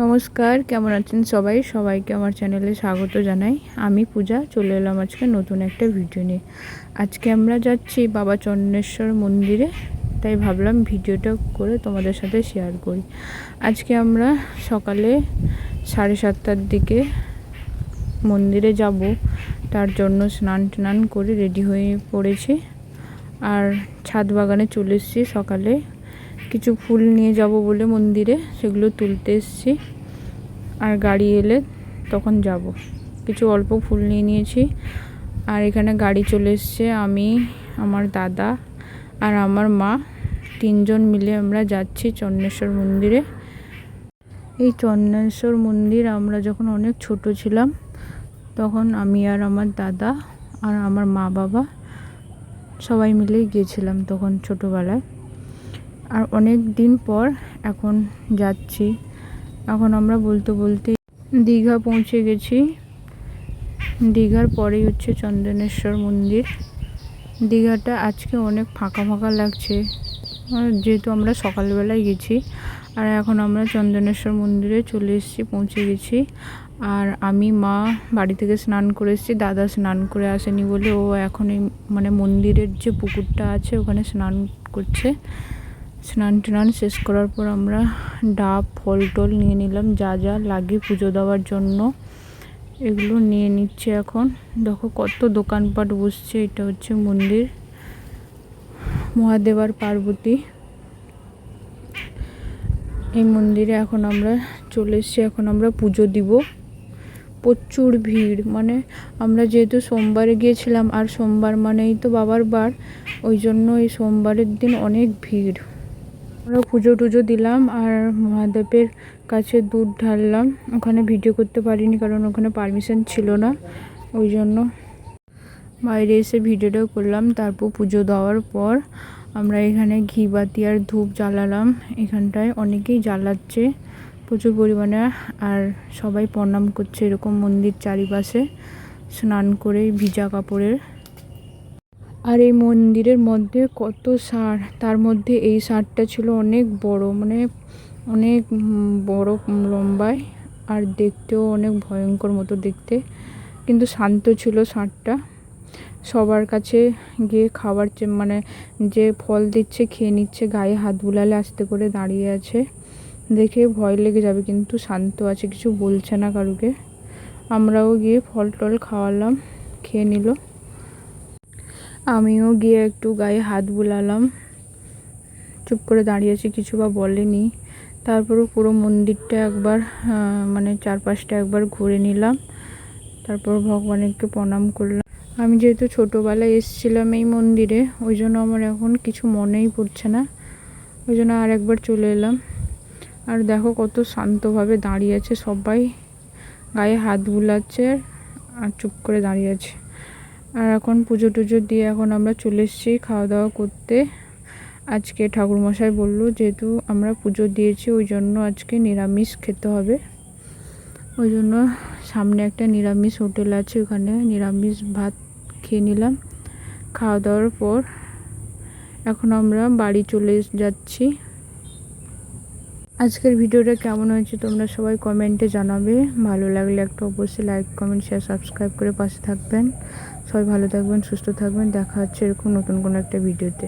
নমস্কার, কেমন আছেন সবাই? সবাইকে আমার চ্যানেলে স্বাগত জানাই। আমি পূজা, চলে এলাম আজকে নতুন একটা ভিডিও নিয়ে। আজকে আমরা যাচ্ছি বাবা চন্দ্রেশ্বর মন্দিরে, তাই ভাবলাম ভিডিওটা করে তোমাদের সাথে শেয়ার করি। আজকে আমরা সকালে সাড়ে সাতটার দিকে মন্দিরে যাব। তার জন্য স্নান টান করে রেডি হয়ে পড়েছি। আর ছাদ বাগানে চলে এসেছি সকালে। কিছু ফুল নিয়ে যাব বলে মন্দিরে, সেগুলো তুলতে এসেছি। আর গাড়ি এলে তখন যাব। কিছু অল্প ফুল নিয়ে নিয়েছি। আর এখানে গাড়ি চলে এসছে আমি, আমার দাদা আর আমার মা। তিনজন মিলে আমরা যাচ্ছি চন্দ্রেশ্বর মন্দিরে। এই চন্দ্রেশ্বর মন্দির আমরা যখন অনেক ছোট ছিলাম, তখন আমি আর আমার দাদা আর আমার মা বাবা সবাই মিলে গিয়েছিলাম তখন ছোটোবেলায়। আর অনেক দিন পর এখন যাচ্ছি। এখন আমরা বলতে বলতে দীঘা পৌঁছে গেছি। দীঘার পরেই হচ্ছে চন্দনেশ্বর মন্দির। দীঘাটা আজকে অনেক ফাঁকা ফাঁকা লাগছে। যেহেতু আমরা সকালবেলায় গেছি, আর এখন আমরা চন্দনেশ্বর মন্দিরে চলে এসেছি, পৌঁছে গেছি। আর আমি মা বাড়ি থেকে স্নান করে এসেছি, দাদা স্নান করে আসেনি বলে ও এখন এই মানে মন্দিরের যে পুকুরটা আছে ওখানে স্নান করছে। স্নান টান শেষ করার পর আমরা ডাব, ফল টল নিয়ে নিলাম, যা যা লাগে পুজো দেওয়ার জন্য। এগুলো নিয়ে নিচ্ছে এখন। দেখো কত দোকানপাট বসছে, এটা হচ্ছে মন্দির। মহাদেব আর পার্বতী। এই মন্দিরে এখন আমরা চলে এসেছি, এখন আমরা পুজো দিব। প্রচুর ভিড় মানে আমরা যেহেতু সোমবারে গিয়েছিলাম, আর সোমবার মানেই তো বাবার বার, ওই জন্য এই সোমবারের দিন অনেক ভিড়। আমরা পুজো টুজো দিলাম আর মহাদেবের কাছে দুধ ঢাললাম। ওখানে ভিডিও করতে পারিনি কারণ ওখানে পারমিশন ছিল না, ওই জন্য বাইরে এসে ভিডিওটাও করলাম। তারপর পুজো দেওয়ার পর আমরা এখানে ঘি, বাতি আর ধূপ জ্বালালাম। এখানটায় অনেকেই জ্বালাচ্ছে প্রচুর পরিমাণে আর সবাই প্রণাম করছে এরকম মন্দির চারিপাশে। স্নান করে ভিজা কাপড়ের আর এই মন্দিরের মধ্যে কত সার। তার মধ্যে এই সারটা ছিল অনেক বড় মানে অনেক বড় লম্বায়, আর দেখতেও অনেক ভয়ঙ্কর মতো দেখতে। কিন্তু শান্ত ছিল সারটা। সবার কাছে গিয়ে খাবার মানে যে ফল দিচ্ছে, খেয়ে নিচ্ছে, গায়ে হাত বুলালে আস্তে করে দাঁড়িয়ে আছে। দেখে ভয় লেগে যাবে, কিন্তু শান্ত আছে, কিছু বলছে না কারুকে। আমরাও গিয়ে ফল টল খাওয়ালাম, খেয়ে নিল। আমিও গিয়ে একটু গায়ে হাত বুলালাম। চুপ করে দাঁড়িয়েছি কিছু বা বলেনি। তারপরও পুরো মন্দিরটা একবার মানে চারপাশটা একবার ঘুরে নিলাম। তারপর ভগবানকে প্রণাম করলাম। আমি যেহেতু ছোটোবেলায় এসেছিলাম এই মন্দিরে, ওই জন্য আমার এখন কিছু মনেই পড়ছে না। ওই জন্য আর একবার চলে এলাম। আর দেখো কত শান্তভাবে দাঁড়িয়ে আছে সবাই। গায়ে হাত বুলাচ্ছে আর চুপ করে দাঁড়িয়ে আছে। আর এখন পুজো টুজো দিয়ে এখন আমরা চলে এসেছি খাওয়া দাওয়া করতে। আজকে ঠাকুরমশাই বলল যেহেতু আমরা পুজো দিয়েছি, ওই জন্য আজকে নিরামিষ খেতে হবে। ওই জন্য সামনে একটা নিরামিষ হোটেল আছে, ওখানে নিরামিষ ভাত খেয়ে নিলাম খাওয়া দাওয়ার পর। এখন আমরা বাড়ি চলে যাচ্ছি। আজকের ভিডিওটা কেমন হয়েছে তোমরা সবাই কমেন্টে জানাবে। ভালো লাগলে একটা অবশ্যই লাইক কমেন্ট শেয়ার সাবস্ক্রাইব করে পাশে থাকবেন। সবাই ভালো থাকবেন, সুস্থ থাকবেন। দেখা হচ্ছে এরকম নতুন কোনো একটা ভিডিওতে।